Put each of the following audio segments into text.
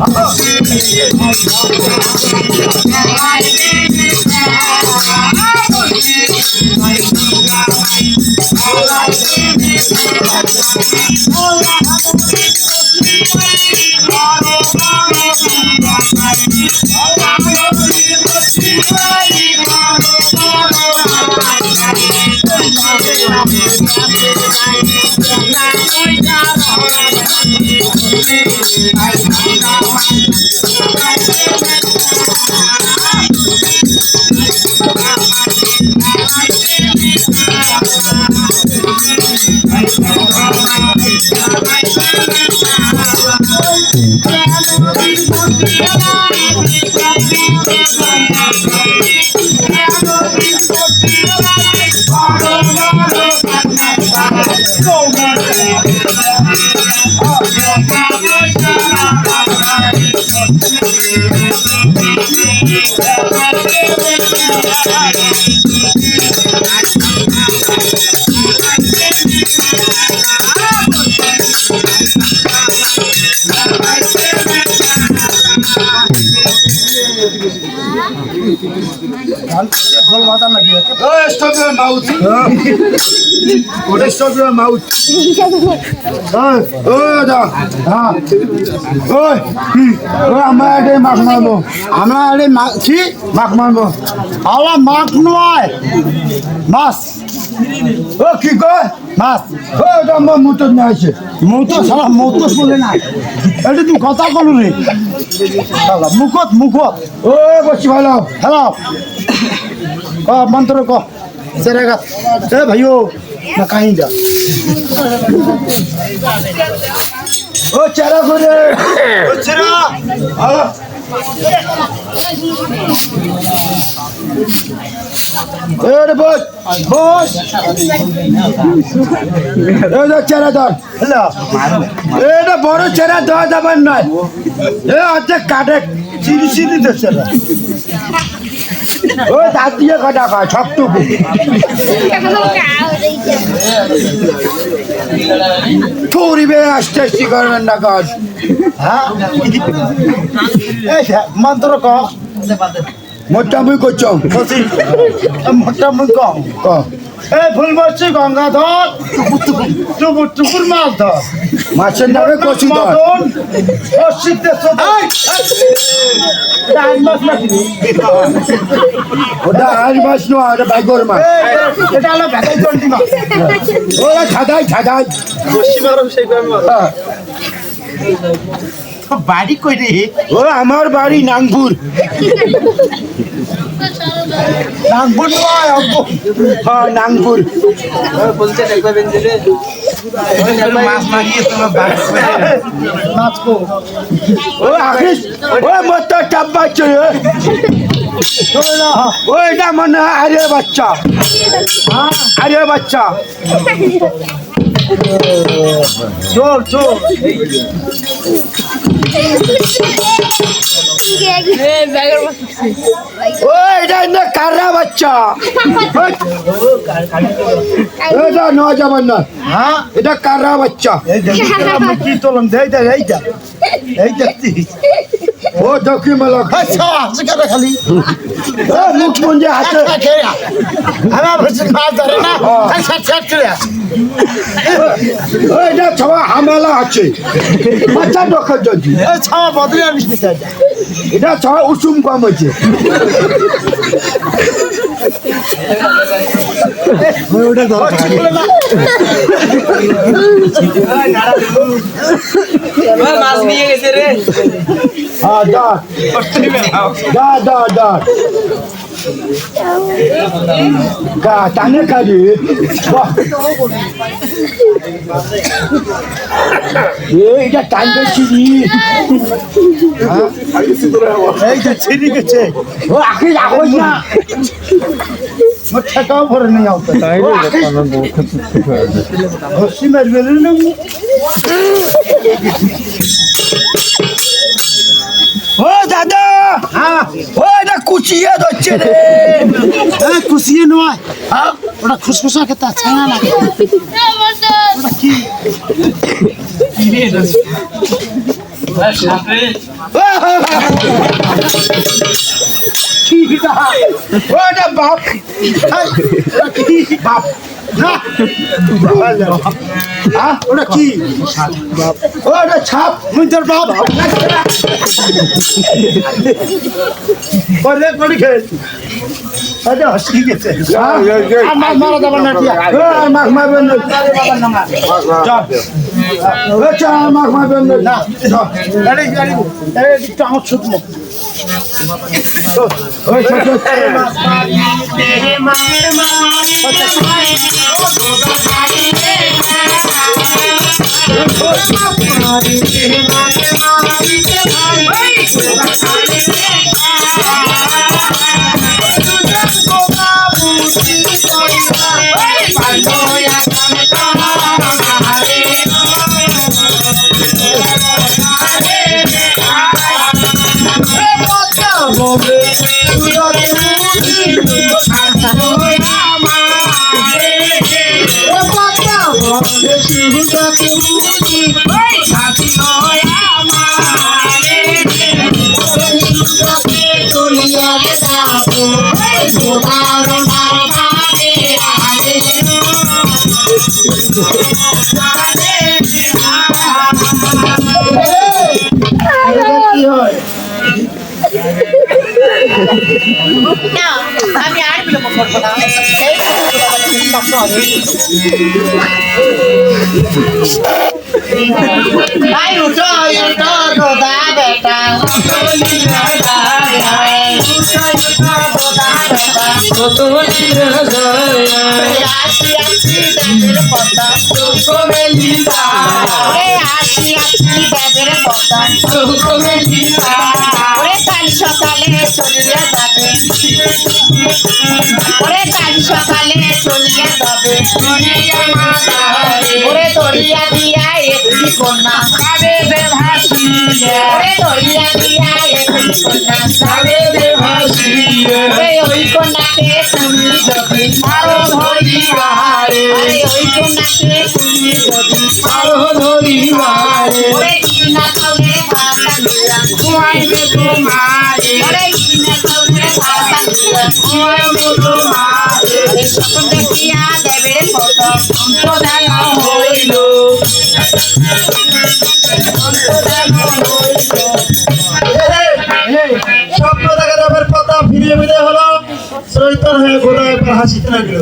Oh, Thank you. হ্যাঁ। আমরা মাছ মাছ মারবো। আলা মাছ নয়। মাছ ও, কি কয়? মাছ ও বলে না। এটা তুমি কথা বলো রে। মুখত মুখত ও, বসি ভালো। হ্যালো। ক মন্ত্র ক সেরে গাছ এ ভাইও না কাহিনী যা। ও চেরা করে হ্যাঁ এর বস। বস। এটা চেরা ধর হ্যালো। এটা বড় চেরা দেওয়া যাবার নয়। এ হচ্ছে কাঠে চিনি চিনি দিচ্ছে না ও দাঁত দিয়ে কাটা খায় সবটুকু। চুরিবে আসতে আসতে করবেন না কাজ হ্যাঁ? মন্ত্র ক। মোটা করছ। করছ বলছি মোটা মুখ ক। ক। এই ফুল বসছি গঙ্গাধর। টুকুর টুকুর মাছ ধর। মাছের নামে কচু ধর। ওটা আজ মাছ নয় ওটা বাইগর মাছ। এটা হলো ভেটাই চন্ডি মাছ। ওরা ছাদাই ছাদাই। হ্যাঁ। বাড়ি কই রে? ও আমার বাড়ি নাংপুর নাগপুর নয় অগ্গো হ্যাঁ নাংপুর মাছ কো ও আখিস ও মত মনে হয় আরে বাচ্চা। আরে বাচ্চা। চোর চোর কাররা বাচ্চা এটা নয় যাবার এটা কাররা বাচ্চা আমি কি তোলম দে এইটা এই ও দক্ষিণ মেলা খালি ও মুখ মঞ্জে হাতে করে এটা ছবা হামেলা আছে বাচ্চা ছাওয়া বদলে তাই এটা ছবা উসুম কম হয়েছে। হ্যাঁ দা দা দা টানে কাজি। বাহ। এ, এটা টানবে চিনি এই যে ছিড়ি গেছে। ও আখি রাখোস না। মোর ঠেকাও ভরে নেই আউতে ও আখি ঘষি মারবে না। ও দাদা! হ্যাঁ ও এটা কুচিয়ে ধরছে রে। এই খুশিয়ে নয়। হ্যাঁ? ওটা খুসখুসা খেতে ছানা লাগে ওটা কি? বাপ বাপ হ্যাঁ ওটা কি ওটা ছাপ মুই তোর বাপ করে করে খেয়ে আরে হসকি গেছে আর মাছ মারা যাবে না মাখ মারবেন না চল ও চল মাখ মারবেন না চল গাড়ি গাড়ি এই একটু আমার ছুটবো ওই চল চল কি হয় আমি আর বিলম্ব করব না। সকালে চলিয়া যাবে ওরে কাল সকালে ওরে দরিয়া দিয়া একটি কন্যা। ওরে দিয়া একটি কন্যা। ওরে ওই কন্যাকে তুমি যদি আরে ওই কন্যাকে তুমি যদি ওরে কিনা কাউরে ভাষা দিয়া। ওরে কিনা কাউরে ভাষা দিয়া। ওরে সকল দেখিয়া দেবে কত সম্প্রদায় হইল স্বপ্ন দেখা ফিরিয়ে ফিরে হলো চৈতন হয়ে ঘোরা একবার হাসিতে লাগল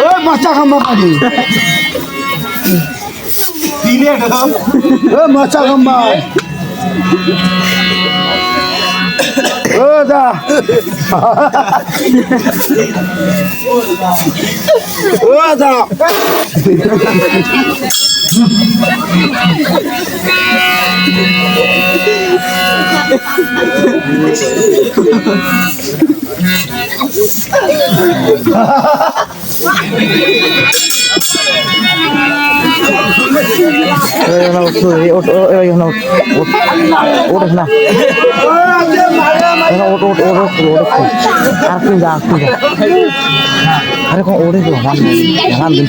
ও মাছা মাছা খাম্বা দা ও দা ওঠ না ওঠ ওঠ ওঠ ওঠ আর তুই যা তুই যা আরে কোন ওড়ে তো রাম রাম দিন